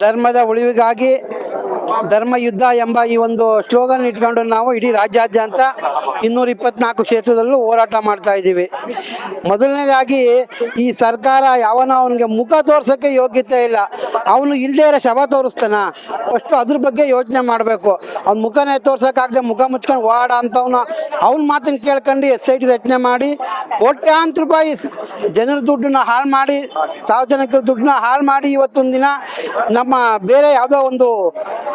ಧರ್ಮದ ಉಳಿವಿಗಾಗಿ ಧರ್ಮ ಯುದ್ಧ ಎಂಬ ಈ ಒಂದು ಸ್ಲೋಗನ್ ಇಟ್ಕೊಂಡು ನಾವು ಇಡೀ ರಾಜ್ಯಾದ್ಯಂತ ಇನ್ನೂರ ಇಪ್ಪತ್ನಾಲ್ಕು ಕ್ಷೇತ್ರದಲ್ಲೂ ಹೋರಾಟ ಮಾಡ್ತಾ ಇದ್ದೀವಿ. ಮೊದಲನೇದಾಗಿ ಈ ಸರ್ಕಾರ ಯಾವನ ಅವನಿಗೆ ಮುಖ ತೋರ್ಸೋಕ್ಕೆ ಯೋಗ್ಯತೆ ಇಲ್ಲ. ಅವನು ಇಲ್ಲದೇ ಇರೋ ಶವ ತೋರಿಸ್ತಾನ. ಫಸ್ಟು ಅದ್ರ ಬಗ್ಗೆ ಯೋಚನೆ ಮಾಡಬೇಕು. ಅವ್ನ ಮುಖನೇ ತೋರ್ಸೋಕ್ಕಾಗದೆ ಮುಖ ಮುಚ್ಕೊಂಡು ಓಡಾಡ ಅಂತವನ ಅವ್ನ ಮಾತನ್ನು ಕೇಳ್ಕೊಂಡು ಎಸ್ ಐ ಟಿ ರಚನೆ ಮಾಡಿ ಕೋಟ್ಯಾಂತರ ರೂಪಾಯಿ ಜನರ ದುಡ್ಡನ್ನ ಹಾಳು ಮಾಡಿ, ಸಾರ್ವಜನಿಕರ ದುಡ್ಡನ್ನ ಹಾಳು ಮಾಡಿ ಇವತ್ತೊಂದು ದಿನ ನಮ್ಮ ಬೇರೆ ಯಾವುದೋ ಒಂದು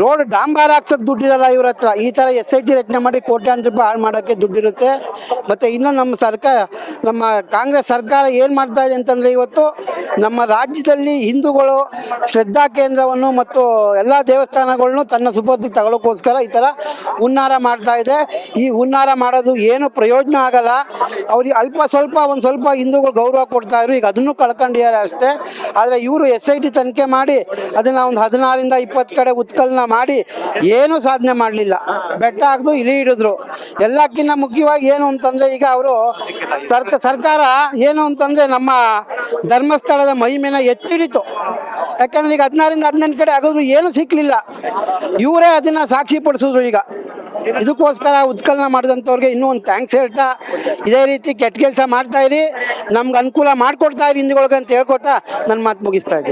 ರೋಡ್ ಡಾಂಬಾರ್ ಹಾಕ್ಸೋಕೆ ದುಡ್ಡಿರಲ್ಲ ಇವ್ರ ಹತ್ರ. ಈ ತರ ಎಸ್ ಐ ಟಿ ರಚನೆ ಮಾಡಿ ಕೋಟ್ಯಾಂತರ ರೂಪಾಯಿ ಹಾಳು ಮಾಡೋಕ್ಕೆ ದುಡ್ಡಿರುತ್ತೆ. ಮತ್ತೆ ಇನ್ನು ನಮ್ಮ ಸರ್ಕಾರ, ನಮ್ಮ ಕಾಂಗ್ರೆಸ್ ಸರ್ಕಾರ ಏನು ಮಾಡ್ತಾ ಇದೆ ಅಂತಂದ್ರೆ ಇವತ್ತು ನಮ್ಮ ರಾಜ್ಯದಲ್ಲಿ ಹಿಂದೂಗಳು ಶ್ರದ್ಧಾ ಕೇಂದ್ರವನ್ನು ಮತ್ತು ಎಲ್ಲ ದೇವಸ್ಥಾನಗಳನ್ನು ತನ್ನ ಸುಪರ್ದಿಗೆ ತಗೊಳ್ಳೋಕ್ಕೋಸ್ಕರ ಈ ಥರ ಹುನ್ನಾರ ಮಾಡ್ತಾ ಇದೆ. ಈ ಹುನ್ನಾರ ಮಾಡೋದು ಏನು ಪ್ರಯೋಜನ ಆಗಲ್ಲ. ಅವ್ರಿಗೆ ಅಲ್ಪ ಸ್ವಲ್ಪ, ಒಂದು ಸ್ವಲ್ಪ ಹಿಂದೂಗಳು ಗೌರವ ಕೊಡ್ತಾ ಇದ್ರು. ಈಗ ಅದನ್ನು ಕಳ್ಕೊಂಡಿದ್ದಾರೆ ಅಷ್ಟೇ. ಆದರೆ ಇವರು ಎಸ್ ಐ ಟಿ ತನಿಖೆ ಮಾಡಿ ಅದನ್ನು ಒಂದು ಹದಿನಾರಿಂದ ಇಪ್ಪತ್ತು ಕಡೆ ಉತ್ಕಲನ ಮಾಡಿ ಏನು ಸಾಧನೆ ಮಾಡಲಿಲ್ಲ. ಬೆಟ್ಟ ಹಾಕಿದ್ರು ಇಲಿ ಹಿಡಿದ್ರು. ಎಲ್ಲಕ್ಕಿಂತ ಮುಖ್ಯವಾಗಿ ಏನು ಅಂತಂದ್ರೆ ಈಗ ಅವರು ಸರ್ಕ, ಸರ್ಕಾರ ಏನು ಅಂತಂದ್ರೆ ನಮ್ಮ ಧರ್ಮಸ್ಥಳದ ಮಹಿಮೆನ ಎತ್ತಿಡಿತು. ಯಾಕಂದ್ರೆ ಈಗ ಹದಿನಾರಿಂದ ಹದಿನೆಂಟು ಕಡೆ ಆಗೋದ್ರು ಏನು ಸಿಕ್ಕಲಿಲ್ಲ ಇವರೇ ಅದನ್ನ ಸಾಕ್ಷಿ ಪಡಿಸಿದ್ರು ಈಗ. ಇದಕ್ಕೋಸ್ಕರ ಉತ್ಕಲನ ಮಾಡಿದಂಥವ್ರಿಗೆ ಇನ್ನೂ ಒಂದು ಥ್ಯಾಂಕ್ಸ್ ಹೇಳ್ತಾ, ಇದೇ ರೀತಿ ಕೆಟ್ಟ ಕೆಲಸ ಮಾಡ್ತಾ ಇರಿ. ನಮ್ಗೆ ಅನುಕೂಲ ಮಾಡಿಕೊಡ್ತಾ ಇರಿ ಹಿಂದಿಗೊಳಗೆ ಅಂತ ಹೇಳ್ಕೊಟ್ಟ ನನ್ನ ಮಾತು ಮುಗಿಸ್ತಾ ಇದ್ದೀನಿ.